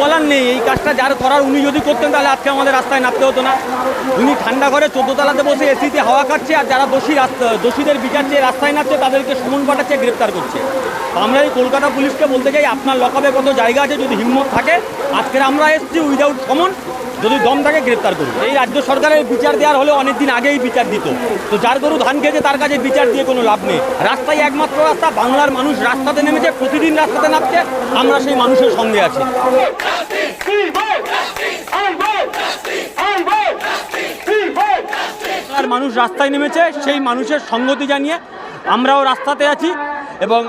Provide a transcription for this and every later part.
বলার নেই, এই কাজটা যার করার উনি যদি করতেন তাহলে আজকে আমাদের রাস্তায় নামতে হতো না। উনি ঠান্ডা ঘরে চোদ্দ তলাতে বসে এসিতে হাওয়া খাচ্ছে আর যারা দোষী দোষীদের বিচার চেয়ে রাস্তায় নামছে তাদেরকে সমন পাঠাচ্ছে, গ্রেপ্তার করছে। আমরা এই কলকাতা পুলিশকে বলতে চাই, আপনার লকাপে কত জায়গা আছে যদি হিম্মত থাকে আজকে আমরা এসেছি উইদাউট সমন যদি দম থাকে গ্রেপ্তার করুন এই রাজ্য সরকারের বিচার দেওয়ার হলে অনেকদিন আগেই বিচার দিত। তো যার গরু ধান খেয়েছে, তার কাছে বিচার দিয়ে কোনো লাভ নেই। রাস্তায় একমাত্র রাস্তা, বাংলার মানুষ রাস্তাতে নেমেছে, প্রতিদিন রাস্তাতে নামছে, আমরা সেই মানুষের সঙ্গে আছি। আর মানুষ রাস্তায় নেমেছে, সেই মানুষের সঙ্গতি জানিয়ে আমরাও রাস্তাতে আছি এবং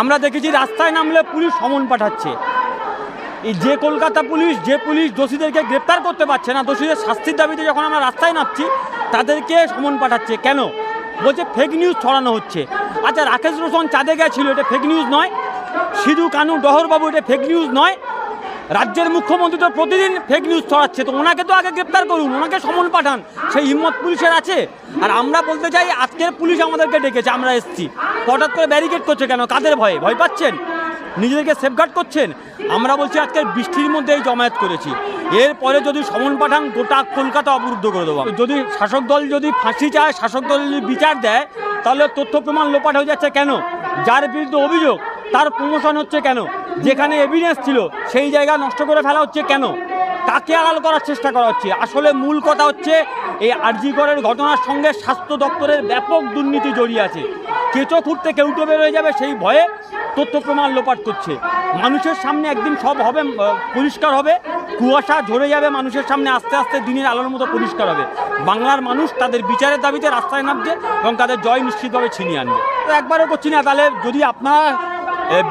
আমরা দেখেছি, রাস্তায় নামলে পুলিশ সমন পাঠাচ্ছে। এই যে কলকাতা পুলিশ, যে পুলিশ দোষীদেরকে গ্রেপ্তার করতে পারছে না, দোষীদের শাস্তির দাবিতে যখন আমরা রাস্তায় নামছি, তাদেরকে সমন পাঠাচ্ছে। কেন? বলছে ফেক নিউজ ছড়ানো হচ্ছে। আচ্ছা রাকেশ রোশন চাঁদে গেছিল, এটা ফেক নিউজ নয়। সিধু কানু ডহরবাবু, এটা ফেক নিউজ নয়। রাজ্যের মুখ্যমন্ত্রী তো প্রতিদিন ফেক নিউজ ছড়াচ্ছে, তো ওনাকে তো আগে গ্রেপ্তার করুন, ওনাকে সমন পাঠান। সেই হিম্মত পুলিশের আছে? আর আমরা বলতে চাই, আজকের পুলিশ আমাদেরকে ডেকেছে, আমরা এসছি। হঠাৎ করে ব্যারিকেড করছে কেন? কাদের ভয়ে? ভয় পাচ্ছেন? নিজেদেরকে সেফগার্ড করছেন। আমরা বলছি আজকের বৃষ্টির মধ্যে এই জমায়েত করেছি। এরপরে যদি সমন পাঠান, গোটা কলকাতা অবরুদ্ধ করে দেবো যদি শাসক দল যদি ফাঁসি চায়, শাসক দল যদি বিচার দেয়, তাহলে তথ্য প্রমাণ লোপাট হয়ে যাচ্ছে কেন? যার বিরুদ্ধে অভিযোগ, তার প্রমোশন হচ্ছে কেন? যেখানে এভিডেন্স ছিল, সেই জায়গা নষ্ট করে ফেলা হচ্ছে কেন? কাকে আড়াল করার চেষ্টা করা হচ্ছে? আসলে মূল কথা হচ্ছে, এই আরজিকরের ঘটনার সঙ্গে স্বাস্থ্য দপ্তরের ব্যাপক দুর্নীতি জড়িয়ে আছে। কেঁচো খুঁড়তে কেউটো বেরোয় যাবে সেই ভয়ে তথ্য প্রমাণ লোপাট করছে। মানুষের সামনে একদিন সব হবে পরিষ্কার হবে। কুয়াশা ঝরে যাবে, মানুষের সামনে আস্তে আস্তে দিনের আলোর মতো পরিষ্কার হবে। বাংলার মানুষ তাদের বিচারের দাবিতে রাস্তায় নামছে এবং তাদের জয় নিশ্চিতভাবে ছিনিয়ে আনবে। তো একবারও করছি না, তাহলে যদি আপনারা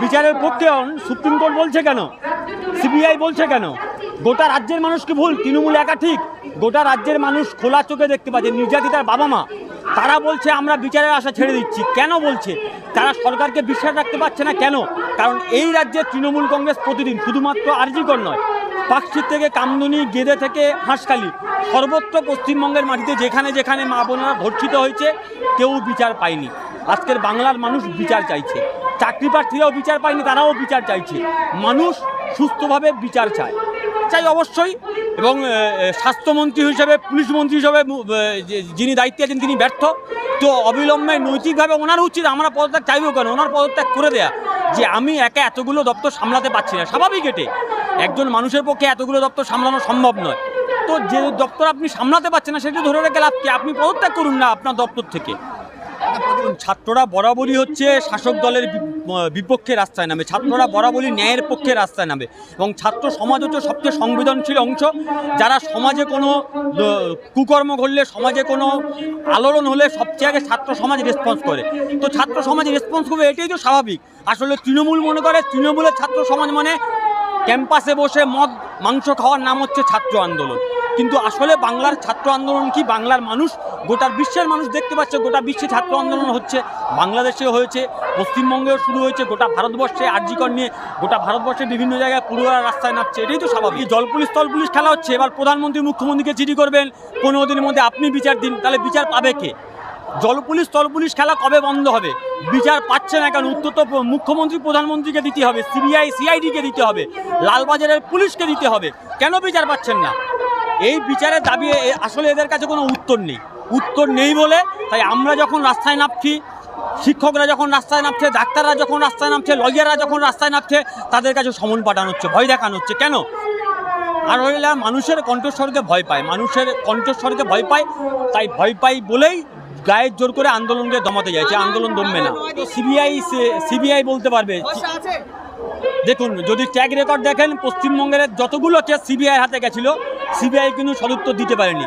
বিচারের পক্ষে হন, সুপ্রিম কোর্ট বলছে কেন? সিবিআই বলছে কেন? গোটা রাজ্যের মানুষ কি ভুল? তৃণমূল একা ঠিক? গোটা রাজ্যের মানুষ খোলা চোখে দেখতে পাচ্ছে। নির্যাতিতার বাবা মা। তারা বলছে, আমরা বিচারের আশা ছেড়ে দিচ্ছি। কেন বলছে? তারা সরকারকে বিশ্বাস রাখতে পারছে না কেন? কারণ এই রাজ্যে তৃণমূল কংগ্রেস প্রতিদিন শুধুমাত্র আরজিকর নয়, পাকশির থেকে কামদুনি, গেদে থেকে হাঁসখালি, সর্বত্র পশ্চিমবঙ্গের মাটিতে যেখানে যেখানে মা বোনেরা ধর্ষিত হয়েছে, কেউ বিচার পায়নি। আজকের বাংলার মানুষ বিচার চাইছে। চাকরি প্রার্থীরাও বিচার পায়নি, তারাও বিচার চাইছে। মানুষ সুস্থভাবে বিচার চায়। চাই অবশ্যই এবং স্বাস্থ্যমন্ত্রী হিসেবে, পুলিশ মন্ত্রী হিসেবে যিনি দায়িত্বে আছেন তিনি ব্যর্থ। তো অবিলম্বে নৈতিকভাবে ওনার উচিত আমরা পদত্যাগ চাইব কেন? ওনার পদত্যাগ করে দেয়া যে আমি একা এতগুলো দপ্তর সামলাতে পারছি না। স্বাভাবিক এটে। একজন মানুষের পক্ষে এতগুলো দপ্তর সামলানো সম্ভব নয়। তো যে দপ্তর আপনি সামলাতে পারছেন না, সেটা ধরে রেখে লাভ কি? আপনি পদত্যাগ করুন না আপনার দপ্তর থেকে। দেখুন, ছাত্ররা বরাবরই হচ্ছে শাসক দলের বিপক্ষে রাস্তায় নামে। ছাত্ররা বরাবরই ন্যায়ের পক্ষে রাস্তায় নামে। এবং ছাত্র সমাজ হচ্ছে সবচেয়ে সংবেদনশীল অংশ। যারা সমাজে কোনো কুকর্ম ঘটলে সমাজে কোনো আলোড়ন হলে সবচেয়ে আগে ছাত্র সমাজ রেসপন্স করে। তো ছাত্র সমাজ রেসপন্স করবে এটাই তো স্বাভাবিক। আসলে তৃণমূল মনে করে তৃণমূলের ছাত্র সমাজ মানে ক্যাম্পাসে বসে মদ মাংস খাওয়ার নাম হচ্ছে ছাত্র আন্দোলন। কিন্তু আসলে বাংলার ছাত্র আন্দোলন কি? বাংলার মানুষ, গোটা বিশ্বের মানুষ দেখতে পাচ্ছে, গোটা বিশ্বে ছাত্র আন্দোলন হচ্ছে। বাংলাদেশে হয়েছে, পশ্চিমবঙ্গেও শুরু হয়েছে, গোটা ভারতবর্ষে আর্জিকর নিয়ে, গোটা ভারতবর্ষে বিভিন্ন জায়গায় পুরোরা রাস্তায় নামছে। এটাই তো স্বাভাবিক। জল পুলিশ স্থল পুলিশ খেলা হচ্ছে। এবার প্রধানমন্ত্রী, মুখ্যমন্ত্রীকে চিঠি করবেন। পনেরো দিনের মধ্যে আপনি বিচার দিন, তাহলে বিচার পাবে কে? জল পুলিশ স্থল পুলিশ খেলা কবে বন্ধ হবে? বিচার পাচ্ছে না কেন? উত্তর তো মুখ্যমন্ত্রী, প্রধানমন্ত্রীকে দিতে হবে, সিবিআই, সিআইডিকে দিতে হবে, লালবাজারের পুলিশকে দিতে হবে। কেন বিচার পাচ্ছেন না? এই বিচারের দাবি আসলে এদের কাছে কোনো উত্তর নেই। উত্তর নেই বলে তাই আমরা যখন রাস্তায় নামছি শিক্ষকরা যখন রাস্তায় নামছে ডাক্তাররা যখন রাস্তায় নামছে লয়াররা যখন রাস্তায় নামছে তাদের কাছে সমন পাঠানো হচ্ছে ভয় দেখানো হচ্ছে। কেন? আর হইলে মানুষের কণ্ঠস্বরকে ভয় পায় মানুষের কণ্ঠস্বরকে ভয় পায় তাই ভয় পাই বলেই গায়ের জোর করে আন্দোলনকে দমাতে যাচ্ছে আন্দোলন দমবে না। তো সিবিআই সিবিআই বলতে পারবে দেখুন যদি ট্যাগ রেকর্ড দেখেন পশ্চিমবঙ্গের যতগুলো কেস সিবিআই হাতে গেছিল সিবিআই কিন্তু সদুত্তর দিতে পারেনি।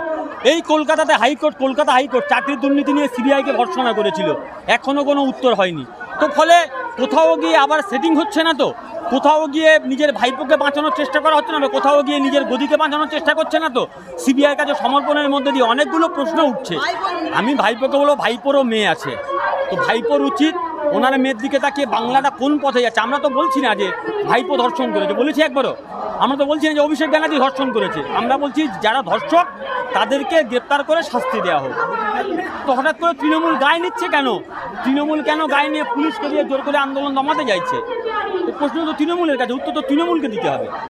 এই কলকাতাতে হাইকোর্ট, কলকাতা হাইকোর্ট চাকরির দুর্নীতি নিয়ে সিবিআইকে ভর্সনা করেছিল। এখনও কোনো উত্তর হয়নি। তো ফলে কোথাও গিয়ে আবার সেটিং হচ্ছে না তো? কোথাও গিয়ে নিজের ভাইপোকে বাঁচানোর চেষ্টা করা হচ্ছে না কোথাও গিয়ে নিজের গদিকে বাঁচানোর চেষ্টা করছে না তো? সিবিআই কাছে সমর্পণের মধ্যে দিয়ে অনেকগুলো প্রশ্ন উঠছে। আমি ভাইপোকে বলো ভাইপোরও মেয়ে আছে। তো ভাইপোর উচিত ওনার মেয়ের দিকে তাকিয়ে বাংলাটা কোন পথে যাচ্ছে? আমরা তো বলছি না যে ভাইপো ধর্ষণ করেছে। বলেছি একবারও। আমরা তো বলছি না যে অভিষেক ব্যানার্জি ধর্ষণ করেছে। আমরা বলছি যারা ধর্ষক, তাদেরকে গ্রেপ্তার করে শাস্তি দেওয়া হোক। তো হঠাৎ করে তৃণমূল গায়ে নিচ্ছে কেন? তৃণমূল কেন গায়ে নিয়ে পুলিশকে দিয়ে জোর করে আন্দোলন দমাতে যাচ্ছে? প্রশ্ন তো তৃণমূলের কাছে। উত্তর তো তৃণমূলকে দিতে হবে।